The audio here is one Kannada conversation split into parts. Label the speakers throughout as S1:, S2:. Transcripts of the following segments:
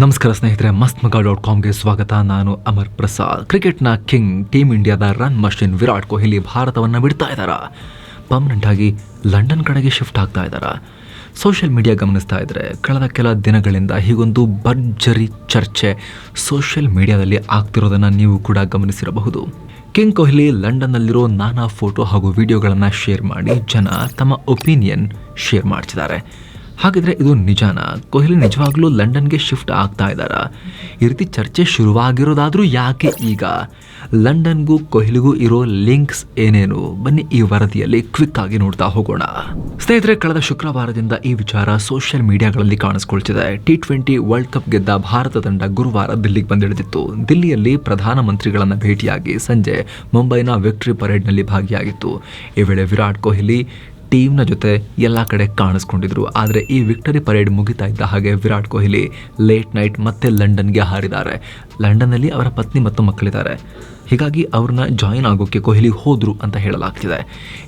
S1: ನಮಸ್ಕಾರ ಸ್ನೇಹಿತರೆ ಮಸ್ತ್ ಮಗ ಡಾಟ್ ಕಾಮ್ಗೆ ಸ್ವಾಗತ. ನಾನು ಅಮರ್ ಪ್ರಸಾದ್. ಕ್ರಿಕೆಟ್ನ ಕಿಂಗ್ ಟೀಮ್ ಇಂಡಿಯಾದ ರನ್ ಮಷಿನ್ ವಿರಾಟ್ ಕೊಹ್ಲಿ ಭಾರತವನ್ನು ಬಿಡ್ತಾ ಇದ್ದಾರಾ? ಪರ್ಮನೆಂಟ್ ಆಗಿ ಲಂಡನ್ ಕಡೆಗೆ ಶಿಫ್ಟ್ ಆಗ್ತಾ ಇದ್ದಾರಾ? ಸೋಷಿಯಲ್ ಮೀಡಿಯಾ ಗಮನಿಸ್ತಾ ಇದ್ದರೆ ಕಳೆದ ಕೆಲ ದಿನಗಳಿಂದ ಹೀಗೊಂದು ಭರ್ಜರಿ ಚರ್ಚೆ ಸೋಷಿಯಲ್ ಮೀಡಿಯಾದಲ್ಲಿ ಆಗ್ತಿರೋದನ್ನು ನೀವು ಕೂಡ ಗಮನಿಸಿರಬಹುದು. ಕಿಂಗ್ ಕೊಹ್ಲಿ ಲಂಡನ್ನಲ್ಲಿರೋ ನಾನಾ ಫೋಟೋ ಹಾಗೂ ವಿಡಿಯೋಗಳನ್ನು ಶೇರ್ ಮಾಡಿ ಜನ ತಮ್ಮ ಒಪಿನಿಯನ್ ಶೇರ್ ಮಾಡ್ತಿದ್ದಾರೆ. ಹಾಗಿದ್ರೆ ಇದು ನಿಜಾನ? ಕೊಹ್ಲಿ ನಿಜವಾಗ್ಲೂ ಲಂಡನ್ಗೆ ಶಿಫ್ಟ್ ಆಗ್ತಾ ಇದ್ದಾರ? ಈ ರೀತಿ ಚರ್ಚೆ ಶುರುವಾಗಿರೋದಾದ್ರೂ ಯಾಕೆ ಈಗ? ಲಂಡನ್ಗೂ ಕೊಹ್ಲಿಗೂ ಇರೋ ಲಿಂಕ್ಸ್ ಏನೇನು? ಬನ್ನಿ ಈ ವರದಿಯಲ್ಲಿ ಕ್ವಿಕ್ ಆಗಿ ನೋಡ್ತಾ ಹೋಗೋಣ. ಸ್ನೇಹಿತರೆ, ಕಳೆದ ಶುಕ್ರವಾರದಿಂದ ಈ ವಿಚಾರ ಸೋಷಿಯಲ್ ಮೀಡಿಯಾಗಳಲ್ಲಿ ಕಾಣಿಸ್ಕೊಳ್ತಿದೆ. ಟಿ ಟ್ವೆಂಟಿ ವರ್ಲ್ಡ್ ಕಪ್ ಗೆದ್ದ ಭಾರತ ತಂಡ ಗುರುವಾರ ದಿಲ್ಲಿಗೆ ಬಂದಿಳಿದಿತ್ತು. ದಿಲ್ಲಿಯಲ್ಲಿ ಪ್ರಧಾನಮಂತ್ರಿಗಳನ್ನ ಭೇಟಿಯಾಗಿ ಸಂಜೆ ಮುಂಬೈನ ವಿಕ್ಟರಿ ಪರೇಡ್ನಲ್ಲಿ ಭಾಗಿಯಾಗಿತ್ತು. ಈ ವೇಳೆ ವಿರಾಟ್ ಕೊಹ್ಲಿ ಟೀಮ್ನ ಜೊತೆ ಎಲ್ಲ ಕಡೆ ಕಾಣಿಸ್ಕೊಂಡಿದ್ರು. ಆದರೆ ಈ ವಿಕ್ಟರಿ ಪರೇಡ್ ಮುಗಿತಾ ಇದ್ದ ಹಾಗೆ ವಿರಾಟ್ ಕೊಹ್ಲಿ ಲೇಟ್ ನೈಟ್ ಮತ್ತೆ ಲಂಡನ್ಗೆ ಹಾರಿದ್ದಾರೆ. ಲಂಡನ್ನಲ್ಲಿ ಅವರ ಪತ್ನಿ ಮತ್ತು ಮಕ್ಕಳಿದ್ದಾರೆ. ಹೀಗಾಗಿ ಅವ್ರನ್ನ ಜಾಯಿನ್ ಆಗೋಕ್ಕೆ ಕೊಹ್ಲಿ ಹೋದ್ರು ಅಂತ ಹೇಳಲಾಗ್ತಿದೆ.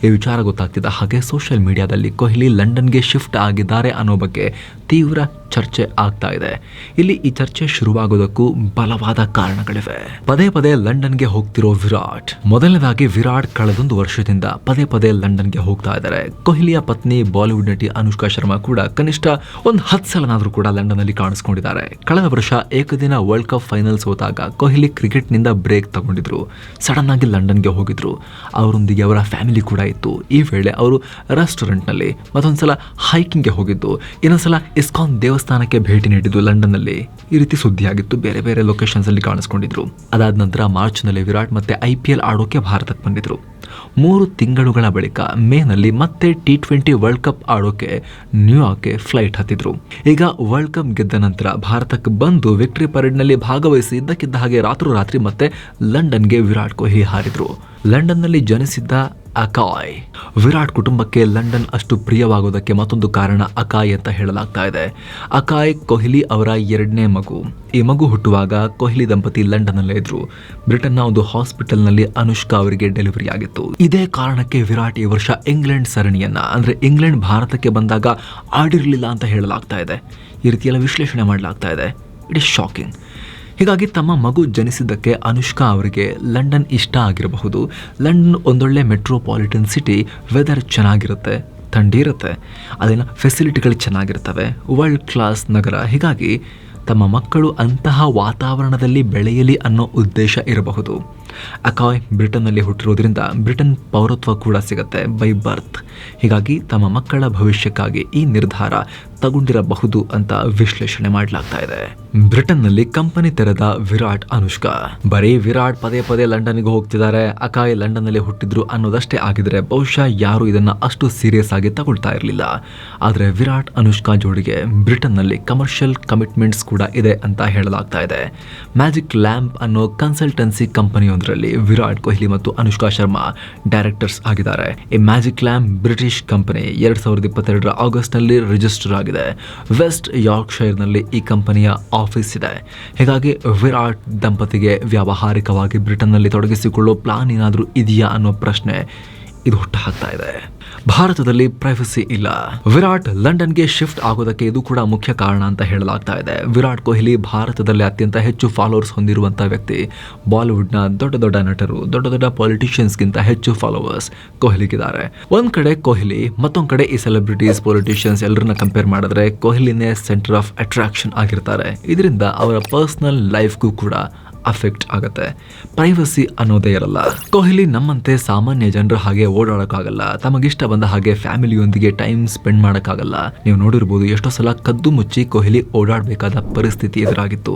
S1: ಈ ವಿಚಾರ ಗೊತ್ತಾಗ್ತಿದ್ದ ಹಾಗೆ ಸೋಷಿಯಲ್ ಮೀಡಿಯಾದಲ್ಲಿ ಕೊಹ್ಲಿ ಲಂಡನ್ಗೆ ಶಿಫ್ಟ್ ಆಗಿದ್ದಾರೆ ಅನ್ನೋ ಬಗ್ಗೆ ತೀವ್ರ ಚರ್ಚೆ ಆಗ್ತಾ ಇದೆ. ಇಲ್ಲಿ ಈ ಚರ್ಚೆ ಶುರುವಾಗೋದಕ್ಕೂ ಬಲವಾದ ಕಾರಣಗಳಿವೆ. ಪದೇ ಪದೇ ಲಂಡನ್ಗೆ ಹೋಗ್ತಿರೋ ವಿರಾಟ್. ಮೊದಲನೇದಾಗಿ ವಿರಾಟ್ ಕಳೆದೊಂದು ವರ್ಷದಿಂದ ಪದೇ ಪದೇ ಲಂಡನ್ಗೆ ಹೋಗ್ತಾ ಇದ್ದಾರೆ. ಕೊಹ್ಲಿಯ ಪತ್ನಿ, ಬಾಲಿವುಡ್ ನಟಿ ಅನುಷ್ಕಾ ಶರ್ಮಾ ಕೂಡ ಕನಿಷ್ಠ ಒಂದು ಹತ್ತು ಸಲನಾದ್ರೂ ಕೂಡ ಲಂಡನ್ ಅಲ್ಲಿ ಕಾಣಿಸ್ಕೊಂಡಿದ್ದಾರೆ. ಕಳೆದ ವರ್ಷ ಏಕದಿನ ವರ್ಲ್ಡ್ ಕಪ್ ಫೈನಲ್ ಹೋದಾಗ ಕೊಹ್ಲಿ ಕ್ರಿಕೆಟ್ನಿಂದ ಬ್ರೇಕ್ ತಗೊಂಡಿದ್ರು. ಸಡನ್ ಆಗಿ ಲಂಡನ್ಗೆ ಹೋಗಿದ್ರು. ಅವರೊಂದಿಗೆ ಅವರ ಫ್ಯಾಮಿಲಿ ಕೂಡ ಇತ್ತು. ಈ ವೇಳೆ ಅವರು ರೆಸ್ಟೋರೆಂಟ್ ರೆಸ್ಟೋರೆಂಟ್ನಲ್ಲಿ ಮತ್ತೊಂದ್ಸಲ ಹೈಕಿಂಗ್ಗೆ ಹೋಗಿದ್ದು. ಇನ್ನೊಂದ್ಸಲ ಇಸ್ಕಾನ್ ದೇವಸ್ಥಾನಕ್ಕೆ ಭೇಟಿ ನೀಡಿದ್ದು ಲಂಡನ್ನಲ್ಲಿ. ಈ ರೀತಿ ಸುದ್ದಿಯಾಗಿತ್ತು. ಬೇರೆ ಬೇರೆ ಲೊಕೇಶನ್ಸ್ ಅಲ್ಲಿ ಕಾಣಿಸ್ಕೊಂಡಿದ್ರು. ಅದಾದ ನಂತರ ಮಾರ್ಚ್ನಲ್ಲಿ ವಿರಾಟ್ ಮತ್ತೆ ಐ ಪಿ ಎಲ್ ಆಡೋಕೆ ಭಾರತಕ್ಕೆ ಬಂದಿದ್ರು. ಮೂರು ತಿಂಗಳುಗಳ ಬಳಿಕ ಮೇನಲ್ಲಿ ಮತ್ತೆ ಟಿ ಟ್ವೆಂಟಿ ವರ್ಲ್ಡ್ ಕಪ್ ಆಡೋಕೆ ನ್ಯೂಯಾರ್ಕ್ಗೆ ಫ್ಲೈಟ್ ಹತ್ತಿದ್ರು. ಈಗ ವರ್ಲ್ಡ್ ಕಪ್ ಗೆದ್ದ ನಂತರ ಭಾರತಕ್ಕೆ ಬಂದು ವಿಕ್ಟರಿ ಪರೇಡ್ನಲ್ಲಿ ಭಾಗವಹಿಸಿ ಇದ್ದಕ್ಕಿದ್ದ ಹಾಗೆ ರಾತ್ರೋರಾತ್ರಿ ಮತ್ತೆ ಲಂಡನ್ಗೆ ವಿರಾಟ್ ಕೊಹ್ಲಿ ಹಾರಿದ್ರು. ಲಂಡನ್ನಲ್ಲಿ ಜನಿಸಿದ್ದ ಅಕಾಯ್. ವಿರಾಟ್ ಕುಟುಂಬಕ್ಕೆ ಲಂಡನ್ ಅಷ್ಟು ಪ್ರಿಯವಾಗೋದಕ್ಕೆ ಮತ್ತೊಂದು ಕಾರಣ ಅಕಾಯ್ ಅಂತ ಹೇಳಲಾಗ್ತಾ ಇದೆ. ಅಕಾಯ್ ಕೊಹ್ಲಿ ಅವರ ಎರಡನೇ ಮಗು. ಈ ಮಗು ಹುಟ್ಟುವಾಗ ಕೊಹ್ಲಿ ದಂಪತಿ ಲಂಡನ್ನಲ್ಲೇ ಇದ್ರು. ಬ್ರಿಟನ್ನ ಒಂದು ಹಾಸ್ಪಿಟಲ್ನಲ್ಲಿ ಅನುಷ್ಕಾ ಅವರಿಗೆ ಡೆಲಿವರಿ ಆಗಿತ್ತು. ಇದೇ ಕಾರಣಕ್ಕೆ ವಿರಾಟ್ ಈ ವರ್ಷ ಇಂಗ್ಲೆಂಡ್ ಸರಣಿಯನ್ನ, ಅಂದ್ರೆ ಇಂಗ್ಲೆಂಡ್ ಭಾರತಕ್ಕೆ ಬಂದಾಗ ಆಡಿರಲಿಲ್ಲ ಅಂತ ಹೇಳಲಾಗ್ತಾ ಇದೆ. ಈ ರೀತಿಯೆಲ್ಲ ವಿಶ್ಲೇಷಣೆ ಮಾಡಲಾಗ್ತಾ ಇದೆ. ಇಟ್ ಇಸ್ ಶಾಕಿಂಗ್ ಹೀಗಾಗಿ ತಮ್ಮ ಮಗು ಜನಿಸಿದ್ದಕ್ಕೆ ಅನುಷ್ಕಾ ಅವರಿಗೆ ಲಂಡನ್ ಇಷ್ಟ ಆಗಿರಬಹುದು. ಲಂಡನ್ ಒಂದೊಳ್ಳೆ ಮೆಟ್ರೋಪಾಲಿಟನ್ ಸಿಟಿ, ವೆದರ್ ಚೆನ್ನಾಗಿರುತ್ತೆ ಥಂಡಿ ಇರುತ್ತೆ ಅಲ್ಲಿನ ಫೆಸಿಲಿಟಿಗಳು ಚೆನ್ನಾಗಿರ್ತವೆ. ವರ್ಲ್ಡ್ ಕ್ಲಾಸ್ ನಗರ. ಹೀಗಾಗಿ ತಮ್ಮ ಮಕ್ಕಳು ಅಂತಹ ವಾತಾವರಣದಲ್ಲಿ ಬೆಳೆಯಲಿ ಅನ್ನೋ ಉದ್ದೇಶ ಇರಬಹುದು. ಅಕಾಯ್ ಬ್ರಿಟನ್ನಲ್ಲಿ ಹುಟ್ಟಿರೋದ್ರಿಂದ ಬ್ರಿಟನ್ ಪೌರತ್ವ ಕೂಡ ಸಿಗುತ್ತೆ, ಬೈ ಬರ್ತ್. ಹೀಗಾಗಿ ತಮ್ಮ ಮಕ್ಕಳ ಭವಿಷ್ಯಕ್ಕಾಗಿ ಈ ನಿರ್ಧಾರ ತಗೊಂಡಿರಬಹುದು ಅಂತ ವಿಶ್ಲೇಷಣೆ ಮಾಡಲಾಗ್ತಾ ಇದೆ. ಬ್ರಿಟನ್ನಲ್ಲಿ ಕಂಪನಿ ತೆರೆದ ವಿರಾಟ್ ಅನುಷ್ಕಾ. ಬರೀ ವಿರಾಟ್ ಪದೇ ಪದೇ ಲಂಡನ್ಗೆ ಹೋಗ್ತಿದ್ದಾರೆ. ಅಕಾಯ್ ಲಂಡನ್ನಲ್ಲಿ ಹುಟ್ಟಿದ್ರು ಅನ್ನೋದಷ್ಟೇ ಆಗಿದ್ರೆ ಬಹುಶಃ ಯಾರು ಇದನ್ನ ಅಷ್ಟು ಸೀರಿಯಸ್ ಆಗಿ ತಗೊಳ್ತಾ ಇರಲಿಲ್ಲ. ಆದರೆ ವಿರಾಟ್ ಅನುಷ್ಕಾ ಜೋಡಿಗೆ ಬ್ರಿಟನ್ನಲ್ಲಿ ಕಮರ್ಷಿಯಲ್ ಕಮಿಟ್ಮೆಂಟ್ಸ್ ಕೂಡ ಇದೆ ಅಂತ ಹೇಳಲಾಗ್ತಾ ಇದೆ. ಮ್ಯಾಜಿಕ್ ಲ್ಯಾಂಪ್ ಅನ್ನೋ ಕನ್ಸಲ್ಟೆನ್ಸಿ ಕಂಪನಿಯೊಂದರಲ್ಲಿ ವಿರಾಟ್ ಕೊಹ್ಲಿ ಮತ್ತು ಅನುಷ್ಕಾ ಶರ್ಮಾ ಡೈರೆಕ್ಟರ್ಸ್ ಆಗಿದ್ದಾರೆ. ಈ ಮ್ಯಾಜಿಕ್ ಲ್ಯಾಂಪ್ ಬ್ರಿಟಿಷ್ ಕಂಪನಿ ಎರಡ್ ಸಾವಿರದ ಇಪ್ಪತ್ತೆರಡರ ಆಗಸ್ಟ್ನಲ್ಲಿ ರಿಜಿಸ್ಟರ್ ಆಗಿದೆ. ವೆಸ್ಟ್ ಯಾರ್ಕ್ಷೈರ್ನಲ್ಲಿ ಈ ಕಂಪನಿಯ ಆಫೀಸ್ ಇದೆ. ಹೀಗಾಗಿ ವಿರಾಟ್ ದಂಪತಿಗೆ ವ್ಯಾವಹಾರಿಕವಾಗಿ ಬ್ರಿಟನ್ನಲ್ಲಿ ತೊಡಗಿಸಿಕೊಳ್ಳೋ ಪ್ಲಾನ್ ಏನಾದರೂ ಇದೆಯಾ ಅನ್ನೋ ಪ್ರಶ್ನೆ ಇದು ಹುಟ್ಟು ಹಾಕ್ತಾ ಇದೆ. ಭಾರತದಲ್ಲಿ ಪ್ರೈವಸಿ ಇಲ್ಲ. ವಿರಾಟ್ ಲಂಡನ್ಗೆ ಶಿಫ್ಟ್ ಆಗೋದಕ್ಕೆ ಇದು ಕೂಡ ಮುಖ್ಯ ಕಾರಣ ಅಂತ ಹೇಳಲಾಗ್ತಾ ಇದೆ. ವಿರಾಟ್ ಕೊಹ್ಲಿ ಭಾರತದಲ್ಲಿ ಅತ್ಯಂತ ಹೆಚ್ಚು ಫಾಲೋವರ್ಸ್ ಹೊಂದಿರುವಂತಹ ವ್ಯಕ್ತಿ. ಬಾಲಿವುಡ್ನ ದೊಡ್ಡ ದೊಡ್ಡ ನಟರು, ದೊಡ್ಡ ದೊಡ್ಡ ಪೊಲಿಟಿಷಿಯನ್ಸ್ಗಿಂತ ಹೆಚ್ಚು ಫಾಲೋವರ್ಸ್ ಕೊಹ್ಲಿಗಿದ್ದಾರೆ. ಒಂದ್ ಕಡೆ ಕೊಹ್ಲಿ, ಮತ್ತೊಂದ್ ಕಡೆ ಈ ಸೆಲೆಬ್ರಿಟೀಸ್ ಪೊಲಿಟಿಷಿಯನ್ಸ್ ಎಲ್ಲರನ್ನ ಕಂಪೇರ್ ಮಾಡಿದ್ರೆ ಕೊಹ್ಲಿನೇ ಸೆಂಟರ್ ಆಫ್ ಅಟ್ರಾಕ್ಷನ್ ಆಗಿರ್ತಾರೆ. ಇದರಿಂದ ಅವರ ಪರ್ಸನಲ್ ಲೈಫ್ಗೂ ಕೂಡ ಅಫೆಕ್ಟ್ ಆಗುತ್ತೆ. ಪ್ರೈವಸಿ ಅನ್ನೋದೇ ಇರಲ್ಲ. ಕೊಹ್ಲಿ ನಮ್ಮಂತೆ ಸಾಮಾನ್ಯ ಜನರ ಹಾಗೆ ಓಡಾಡೋಕ್ಕಾಗಲ್ಲ. ತಮಗಿಷ್ಟ ಬಂದ ಹಾಗೆ ಫ್ಯಾಮಿಲಿಯೊಂದಿಗೆ ಟೈಮ್ ಸ್ಪೆಂಡ್ ಮಾಡೋಕ್ಕಾಗಲ್ಲ. ನೀವು ನೋಡಿರ್ಬೋದು ಎಷ್ಟೋ ಸಲ ಕದ್ದು ಮುಚ್ಚಿ ಕೊಹ್ಲಿ ಓಡಾಡಬೇಕಾದ ಪರಿಸ್ಥಿತಿ ಎದುರಾಗಿತ್ತು.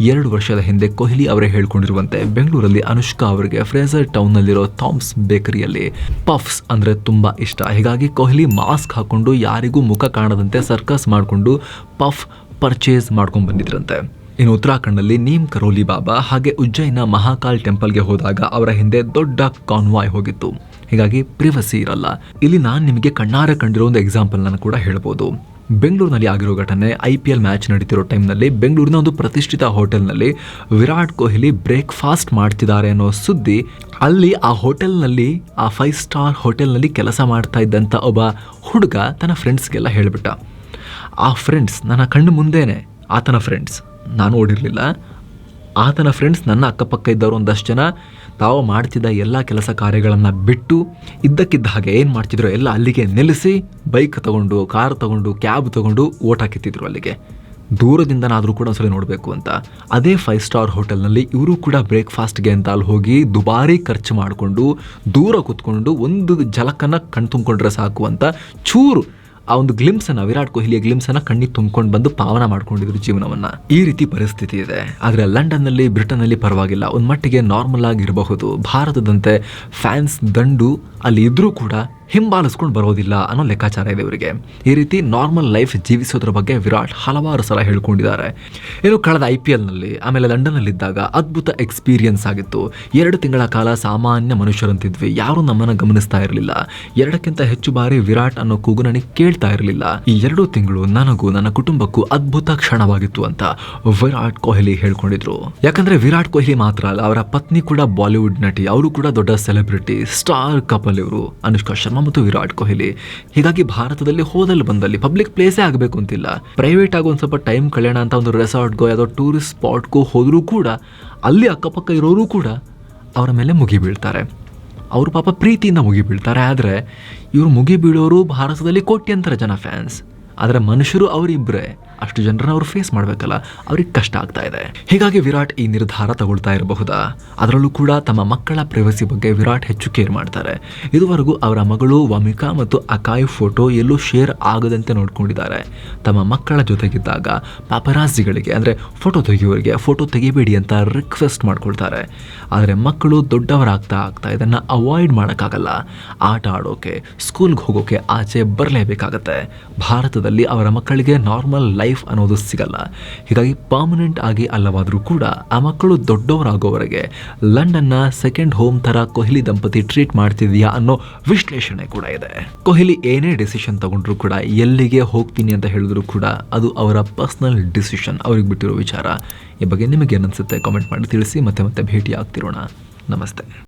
S1: ಎರಡು ವರ್ಷದ ಹಿಂದೆ ಕೊಹ್ಲಿ ಅವರೇ ಹೇಳ್ಕೊಂಡಿರುವಂತೆ ಬೆಂಗಳೂರಲ್ಲಿ ಅನುಷ್ಕಾ ಅವರಿಗೆ ಫ್ರೇಸರ್ ಟೌನ್ನಲ್ಲಿರೋ ಥಾಮ್ಸ್ ಬೇಕರಿಯಲ್ಲಿ ಪಫ್ಸ್ ಅಂದರೆ ತುಂಬ ಇಷ್ಟ. ಹೀಗಾಗಿ ಕೊಹ್ಲಿ ಮಾಸ್ಕ್ ಹಾಕ್ಕೊಂಡು ಯಾರಿಗೂ ಮುಖ ಕಾಣದಂತೆ ಸರ್ಕಸ್ ಮಾಡಿಕೊಂಡು ಪಫ್ ಪರ್ಚೇಸ್ ಮಾಡ್ಕೊಂಡು ಬಂದಿದ್ರಂತೆ. ಇನ್ನು ಉತ್ತರಾಖಂಡಲ್ಲಿ ನೀಮ್ ಕರೋಲಿ ಬಾಬಾ ಹಾಗೆ ಉಜ್ಜಯಿನ ಮಹಾಕಾಲ್ ಟೆಂಪಲ್ಗೆ ಹೋದಾಗ ಅವರ ಹಿಂದೆ ದೊಡ್ಡ ಕಾನ್ವಾಯ್ ಹೋಗಿತ್ತು. ಹೀಗಾಗಿ ಪ್ರಿವಸಿ ಇರಲ್ಲ. ಇಲ್ಲಿ ನಾನು ನಿಮಗೆ ಕಣ್ಣಾರೆ ಕಂಡಿರೋ ಒಂದು ಎಕ್ಸಾಂಪಲ್ ನಾನು ಕೂಡ ಹೇಳ್ಬೋದು. ಬೆಂಗಳೂರಿನಲ್ಲಿ ಆಗಿರೋ ಘಟನೆ, ಐ ಪಿ ಎಲ್ ಮ್ಯಾಚ್ ನಡೀತಿರೋ ಟೈಮ್ನಲ್ಲಿ ಬೆಂಗಳೂರಿನ ಒಂದು ಪ್ರತಿಷ್ಠಿತ ಹೋಟೆಲ್ನಲ್ಲಿ ವಿರಾಟ್ ಕೊಹ್ಲಿ ಬ್ರೇಕ್ಫಾಸ್ಟ್ ಮಾಡ್ತಿದ್ದಾರೆ ಅನ್ನೋ ಸುದ್ದಿ, ಅಲ್ಲಿ ಆ ಹೋಟೆಲ್ನಲ್ಲಿ, ಆ ಫೈವ್ ಸ್ಟಾರ್ ಹೋಟೆಲ್ನಲ್ಲಿ ಕೆಲಸ ಮಾಡ್ತಾ ಇದ್ದಂಥ ಒಬ್ಬ ಹುಡುಗ ತನ್ನ ಫ್ರೆಂಡ್ಸ್ಗೆಲ್ಲ ಹೇಳಿಬಿಟ್ಟ. ಆ ಫ್ರೆಂಡ್ಸ್ ನನ್ನ ಕಣ್ಣು ಮುಂದೇನೆ, ಆತನ ಫ್ರೆಂಡ್ಸ್ ನಾನು ಓಡಿರಲಿಲ್ಲ. ಆತನ ಫ್ರೆಂಡ್ಸ್ ನನ್ನ ಅಕ್ಕಪಕ್ಕ ಇದ್ದವರು ಒಂದಷ್ಟು ಜನ ತಾವು ಮಾಡ್ತಿದ್ದ ಎಲ್ಲ ಕೆಲಸ ಕಾರ್ಯಗಳನ್ನು ಬಿಟ್ಟು ಇದ್ದಕ್ಕಿದ್ದ ಹಾಗೆ ಏನು ಮಾಡ್ತಿದ್ರು ಎಲ್ಲ ಅಲ್ಲಿಗೆ ನಿಲ್ಲಿಸಿ ಬೈಕ್ ತಗೊಂಡು ಕಾರ್ ತಗೊಂಡು ಕ್ಯಾಬ್ ತಗೊಂಡು ಓಟ್ ಹಾಕಿತ್ತಿದ್ರು ಅಲ್ಲಿಗೆ. ದೂರದಿಂದನಾದರೂ ಕೂಡ ಒಂದ್ಸಲ ನೋಡಬೇಕು ಅಂತ. ಅದೇ ಫೈವ್ ಸ್ಟಾರ್ ಹೋಟೆಲ್ನಲ್ಲಿ ಇವರು ಕೂಡ ಬ್ರೇಕ್ಫಾಸ್ಟ್ಗೆ ಅಂತ ಅಲ್ಲಿ ಹೋಗಿ ದುಬಾರಿ ಖರ್ಚು ಮಾಡಿಕೊಂಡು ದೂರ ಕೂತ್ಕೊಂಡು ಒಂದು ಜಲಕನ್ನ ಕಣ್ ತುಂಬಿಕೊಂಡ್ರೆ ಸಾಕು ಅಂತ ಚೂರು ಆ ಒಂದು ಗ್ಲಿಮ್ಸನ್ನು ವಿರಾಟ್ ಕೊಹ್ಲಿಯ ಗ್ಲಿಮ್ಸನ್ನು ಕಣ್ಣಿಗೆ ತುಂಬಿಕೊಂಡು ಬಂದು ಪಾವನ ಮಾಡ್ಕೊಂಡಿದ್ರು ಜೀವನವನ್ನ. ಈ ರೀತಿ ಪರಿಸ್ಥಿತಿ ಇದೆ. ಆದರೆ ಲಂಡನ್ನಲ್ಲಿ, ಬ್ರಿಟನ್ನಲ್ಲಿ ಪರವಾಗಿಲ್ಲ. ಒಂದು ಮಟ್ಟಿಗೆ ನಾರ್ಮಲ್ ಆಗಿರಬಹುದು. ಭಾರತದಂತೆ ಫ್ಯಾನ್ಸ್ ದಂಡು ಅಲ್ಲಿ ಇದ್ರೂ ಕೂಡ ಹಿಂಬಾಲಿಸ್ಕೊಂಡು ಬರೋದಿಲ್ಲ ಅನ್ನೋ ಲೆಕ್ಕಾಚಾರ ಇದೆ ಇವರಿಗೆ. ಈ ರೀತಿ ನಾರ್ಮಲ್ ಲೈಫ್ ಜೀವಿಸೋದ್ರ ಬಗ್ಗೆ ವಿರಾಟ್ ಹಲವಾರು ಸಲ ಹೇಳ್ಕೊಂಡಿದ್ದಾರೆ. ಇನ್ನು ಕಳೆದ ಐ ಪಿ ಎಲ್ನಲ್ಲಿ ಆಮೇಲೆ ಲಂಡನ್ನಲ್ಲಿದ್ದಾಗ ಅದ್ಭುತ ಎಕ್ಸ್ಪೀರಿಯನ್ಸ್ ಆಗಿತ್ತು. ಎರಡು ತಿಂಗಳ ಕಾಲ ಸಾಮಾನ್ಯ ಮನುಷ್ಯರಂತಿದ್ವಿ. ಯಾರು ನಮ್ಮನ್ನು ಗಮನಿಸ್ತಾ ಇರಲಿಲ್ಲ. ಎರಡಕ್ಕಿಂತ ಹೆಚ್ಚು ಬಾರಿ ವಿರಾಟ್ ಅನ್ನೋ ಕೂಗು ನನಗೆ ಕೇಳ್ತಾ ಇರಲಿಲ್ಲ. ಈ ಎರಡು ತಿಂಗಳು ನನಗೂ ನನ್ನ ಕುಟುಂಬಕ್ಕೂ ಅದ್ಭುತ ಕ್ಷಣವಾಗಿತ್ತು ಅಂತ ವಿರಾಟ್ ಕೊಹ್ಲಿ ಹೇಳ್ಕೊಂಡಿದ್ರು. ಯಾಕಂದ್ರೆ ವಿರಾಟ್ ಕೊಹ್ಲಿ ಮಾತ್ರ ಅಲ್ಲ, ಅವರ ಪತ್ನಿ ಕೂಡ ಬಾಲಿವುಡ್ ನಟಿ, ಅವರು ಕೂಡ ದೊಡ್ಡ ಸೆಲೆಬ್ರಿಟಿ ಸ್ಟಾರ್ ಕಪಲ್ ಇವರು. ಅನುಷ್ಕಾ ಮತ್ತು ವಿರಾಟ್ ಕೊಹ್ಲಿ. ಹೀಗಾಗಿ ಭಾರತದಲ್ಲಿ ಹೋದಲ್ಲಿ ಬಂದಲ್ಲಿ ಪಬ್ಲಿಕ್ ಪ್ಲೇಸೇ ಆಗಬೇಕು ಅಂತಿಲ್ಲ. ಪ್ರೈವೇಟ್ ಆಗಿ ಒಂದು ಸ್ವಲ್ಪ ಟೈಮ್ ಕಳೆಯೋಣ ಅಂತ ಒಂದು ರೆಸಾರ್ಟ್ಗೋ ಯಾವುದೋ ಟೂರಿಸ್ಟ್ ಸ್ಪಾಟ್ಗೋ ಹೋದರೂ ಕೂಡ, ಅಲ್ಲಿ ಅಕ್ಕಪಕ್ಕ ಇರೋರು ಕೂಡ ಅವರ ಮೇಲೆ ಮುಗಿಬೀಳ್ತಾರೆ ಅವರು ಪಾಪ ಪ್ರೀತಿಯಿಂದ ಮುಗಿಬೀಳ್ತಾರೆ ಆದರೆ ಇವರು ಮುಗಿಬೀಳೋರು ಭಾರತದಲ್ಲಿ ಕೋಟ್ಯಂತರ ಜನ ಫ್ಯಾನ್ಸ್ ಆದರೆ ಮನುಷ್ಯರು ಅವರಿಬ್ಬರೇ ಅಷ್ಟು ಜನರನ್ನ ಅವರು ಫೇಸ್ ಮಾಡಬೇಕಲ್ಲ, ಅವ್ರಿಗೆ ಕಷ್ಟ ಆಗ್ತಾ ಇದೆ. ಹೀಗಾಗಿ ವಿರಾಟ್ ಈ ನಿರ್ಧಾರ ತಗೊಳ್ತಾ ಇರಬಹುದಾ? ಅದರಲ್ಲೂ ಕೂಡ ತಮ್ಮ ಮಕ್ಕಳ ಪ್ರೈವಸಿ ಬಗ್ಗೆ ವಿರಾಟ್ ಹೆಚ್ಚು ಕೇರ್ ಮಾಡ್ತಾರೆ. ಇದುವರೆಗೂ ಅವರ ಮಗಳು ವಮಿಕಾ ಮತ್ತು ಅಕಾಯ್ ಫೋಟೋ ಎಲ್ಲೂ ಶೇರ್ ಆಗದಂತೆ ನೋಡ್ಕೊಂಡಿದ್ದಾರೆ. ತಮ್ಮ ಮಕ್ಕಳ ಜೊತೆಗಿದ್ದಾಗ ಪಾಪರಾಜಿಗಳಿಗೆ ಅಂದರೆ ಫೋಟೋ ತೆಗೆಯೋರಿಗೆ ಫೋಟೋ ತೆಗಿಬೇಡಿ ಅಂತ ರಿಕ್ವೆಸ್ಟ್ ಮಾಡ್ಕೊಳ್ತಾರೆ. ಆದರೆ ಮಕ್ಕಳು ದೊಡ್ಡವರಾಗ್ತಾ ಆಗ್ತಾ ಇದನ್ನು ಅವಾಯ್ಡ್ ಮಾಡೋಕ್ಕಾಗಲ್ಲ. ಆಟ ಆಡೋಕೆ ಸ್ಕೂಲ್ಗೆ ಹೋಗೋಕೆ ಆಚೆ ಬರಲೇಬೇಕಾಗತ್ತೆ. ಭಾರತದಲ್ಲಿ ಅವರ ಮಕ್ಕಳಿಗೆ ನಾರ್ಮಲ್ ಲೈಫ್ ಅನ್ನೋದು ಸಿಗಲ್ಲ. ಹೀಗಾಗಿ ಪರ್ಮನೆಂಟ್ ಆಗಿ ಅಲ್ಲವಾದರೂ ಕೂಡ ಆ ಮಕ್ಕಳು ದೊಡ್ಡವರಾಗೋವರೆಗೆ ಲಂಡನ್ನ ಸೆಕೆಂಡ್ ಹೋಮ್ ಥರ ಕೊಹ್ಲಿ ದಂಪತಿ ಟ್ರೀಟ್ ಮಾಡ್ತಿದೆಯಾ ಅನ್ನೋ ವಿಶ್ಲೇಷಣೆ ಕೂಡ ಇದೆ. ಕೊಹ್ಲಿ ಏನೇ ಡಿಸಿಷನ್ ತಗೊಂಡ್ರು ಕೂಡ ಎಲ್ಲಿಗೆ ಹೋಗ್ತೀನಿ ಅಂತ ಹೇಳಿದ್ರು ಕೂಡ ಅದು ಅವರ ಪರ್ಸನಲ್ ಡಿಸಿಷನ್ ಅವ್ರಿಗೆ ಬಿಟ್ಟಿರೋ ವಿಚಾರ. ಈ ಬಗ್ಗೆ ನಿಮಗೆ ಏನನ್ಸುತ್ತೆ ಕಾಮೆಂಟ್ ಮಾಡಿ ತಿಳಿಸಿ, ಮತ್ತೆ ಮತ್ತೆ ಭೇಟಿ ಆಗ್ತಿರೋಣ ನಮಸ್ತೆ.